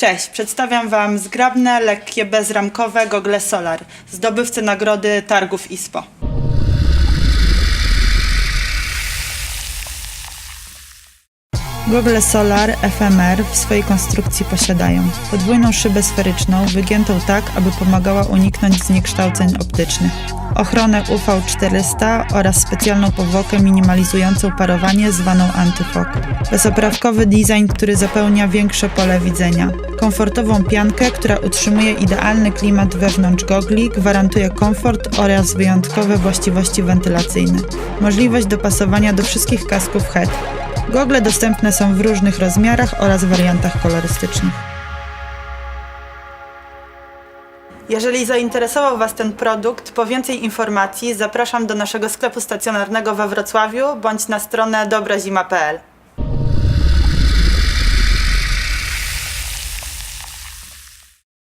Cześć, przedstawiam Wam zgrabne, lekkie, bezramkowe gogle Solar, zdobywcy nagrody targów ISPO. Gogle Solar FMR w swojej konstrukcji posiadają. Podwójną szybę sferyczną, wygiętą tak, aby pomagała uniknąć zniekształceń optycznych, ochronę UV400 oraz specjalną powłokę minimalizującą parowanie zwaną antyfok, bezoprawkowy design, który zapełnia większe pole widzenia, komfortową piankę, która utrzymuje idealny klimat wewnątrz gogli, gwarantuje komfort oraz wyjątkowe właściwości wentylacyjne, możliwość dopasowania do wszystkich kasków head, Gogle dostępne są w różnych rozmiarach oraz wariantach kolorystycznych. Jeżeli zainteresował Was ten produkt, po więcej informacji zapraszam do naszego sklepu stacjonarnego we Wrocławiu bądź na stronę dobrazima.pl.